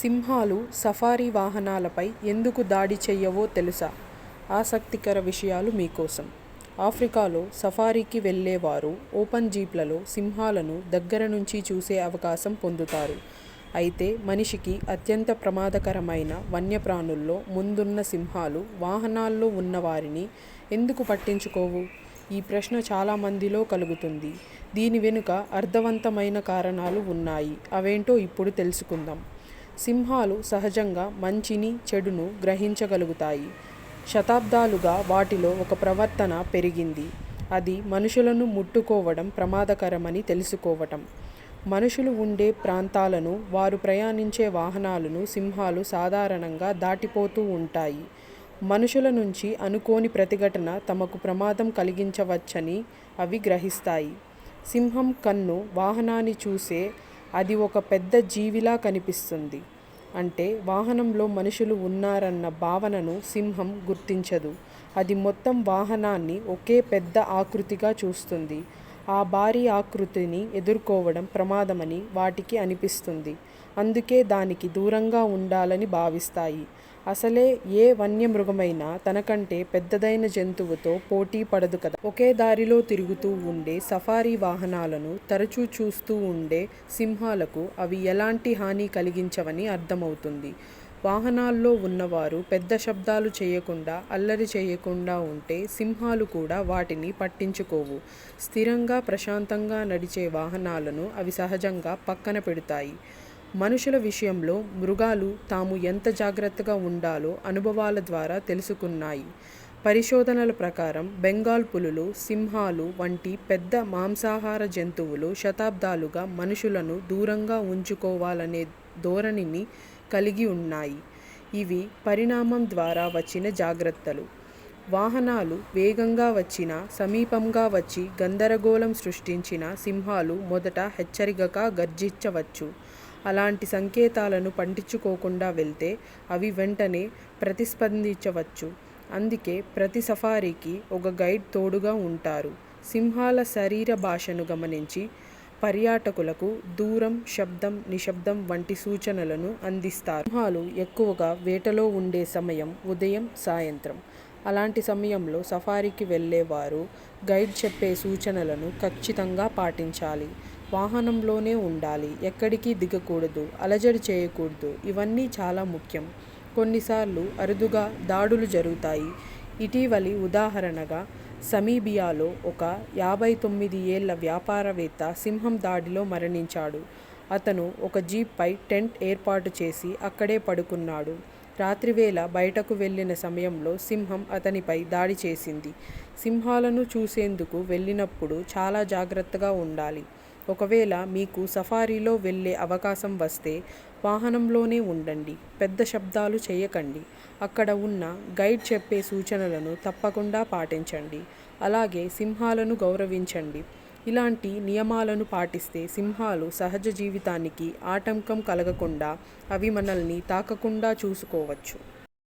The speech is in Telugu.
సింహాలు సఫారీ వాహనాలపై ఎందుకు దాడి చెయ్యవో తెలుసా? ఆసక్తికర విషయాలు మీకోసం. ఆఫ్రికాలో సఫారీకి వెళ్ళేవారు ఓపెన్ జీప్లలో సింహాలను దగ్గర నుంచి చూసే అవకాశం పొందుతారు. అయితే మనిషికి అత్యంత ప్రమాదకరమైన వన్యప్రాణుల్లో ముందున్న సింహాలు వాహనాల్లో ఉన్నవారిని ఎందుకు పట్టించుకోవు? ఈ ప్రశ్న చాలా మందిలో కలుగుతుంది. దీని వెనుక అర్థవంతమైన కారణాలు ఉన్నాయి. అవేంటో ఇప్పుడు తెలుసుకుందాం. సింహాలు సహజంగా మంచిని, చెడును గ్రహించగలుగుతాయి. శతాబ్దాలుగా వాటిలో ఒక ప్రవర్తన పెరిగింది. అది మనుషులను ముట్టుకోవడం ప్రమాదకరమని తెలుసుకోవటం. మనుషులు ఉండే ప్రాంతాలను, వారు ప్రయాణించే వాహనాలను సింహాలు సాధారణంగా దాటిపోతూ ఉంటాయి. మనుషుల నుంచి అనుకోని ప్రతిఘటన తమకు ప్రమాదం కలిగించవచ్చని అవి గ్రహిస్తాయి. సింహం కన్ను వాహనాన్ని చూసే అది ఒక పెద్ద జీవిలా కనిపిస్తుంది. అంటే వాహనంలో మనుషులు ఉన్నారన్న భావనను సింహం గుర్తించదు. అది మొత్తం వాహనాన్ని ఒకే పెద్ద ఆకృతిగా చూస్తుంది. ఆ భారీ ఆకృతిని ఎదుర్కోవడం ప్రమాదమని వాటికి అనిపిస్తుంది. అందుకే దానికి దూరంగా ఉండాలని భావిస్తాయి. అసలే ఏ వన్యమృగమైనా తనకంటే పెద్దదైన జంతువుతో పోటీ పడదు కదా! ఒకే దారిలో తిరుగుతూ ఉండే సఫారీ వాహనాలను తరచూ చూస్తూ ఉండే సింహాలకు అవి ఎలాంటి హాని కలిగించవని అర్థమవుతుంది. వాహనాల్లో ఉన్నవారు పెద్ద శబ్దాలు చేయకుండా, అల్లరి చేయకుండా ఉంటే సింహాలు కూడా వాటిని పట్టించుకోవు. స్థిరంగా, ప్రశాంతంగా నడిచే వాహనాలను అవి సహజంగా పక్కన పెడతాయి మనుషుల విషయంలో మృగాలు తాము ఎంత జాగ్రత్తగా ఉండాలో అనుభవాల ద్వారా తెలుసుకున్నాయి. పరిశోధనల ప్రకారం బెంగాల్ పులులు, సింహాలు వంటి పెద్ద మాంసాహార జంతువులు శతాబ్దాలుగా మనుషులను దూరంగా ఉంచుకోవాలనే ధోరణిని కలిగి ఉన్నాయి. ఇవి పరిణామం ద్వారా వచ్చిన జాగ్రత్తలు. వాహనాలు వేగంగా వచ్చిన సమీపంగా వచ్చి గందరగోళం సృష్టించిన సింహాలు మొదట హెచ్చరికగా గర్జించవచ్చు. అలాంటి సంకేతాలను పట్టించుకోకుండా వెళ్తే అవి వెంటనే ప్రతిస్పందించవచ్చు. అందుకే ప్రతి సఫారీకి ఒక గైడ్ తోడుగా ఉంటారు. సింహాల శరీర భాషను గమనించి పర్యాటకులకు దూరం, శబ్దం, నిశ్శబ్దం వంటి సూచనలను అందిస్తారు. సింహాలు ఎక్కువగా వేటలో ఉండే సమయం ఉదయం, సాయంత్రం. అలాంటి సమయంలో సఫారీకి వెళ్ళేవారు గైడ్ చెప్పే సూచనలను ఖచ్చితంగా పాటించాలి. వాహనంలోనే ఉండాలి. ఎక్కడికి దిగకూడదు. అలజడి చేయకూడదు. ఇవన్నీ చాలా ముఖ్యం. కొన్నిసార్లు అరుదుగా దాడులు జరుగుతాయి. ఇటీవలి ఉదాహరణగా సమీబియాలో ఒక యాభై తొమ్మిది ఏళ్ళ వ్యాపారవేత్త సింహం దాడిలో మరణించాడు. అతను ఒక జీప్పై టెంట్ ఏర్పాటు చేసి అక్కడే పడుకున్నాడు. రాత్రివేళ బయటకు వెళ్ళిన సమయంలో సింహం అతనిపై దాడి చేసింది. సింహాలను చూసేందుకు వెళ్ళినప్పుడు చాలా జాగ్రత్తగా ఉండాలి. ఒకవేళ మీకు సఫారీలో వెళ్ళే అవకాశం వస్తే వాహనంలోనే ఉండండి. పెద్ద శబ్దాలు చేయకండి. అక్కడ ఉన్న గైడ్ చెప్పే సూచనలను తప్పకుండా పాటించండి. అలాగే సింహాలను గౌరవించండి. ఇలాంటి నియమాలను పాటిస్తే సింహాలు సహజ జీవితానికి ఆటంకం కలగకుండా అవి మనల్ని తాకకుండా చూసుకోవచ్చు.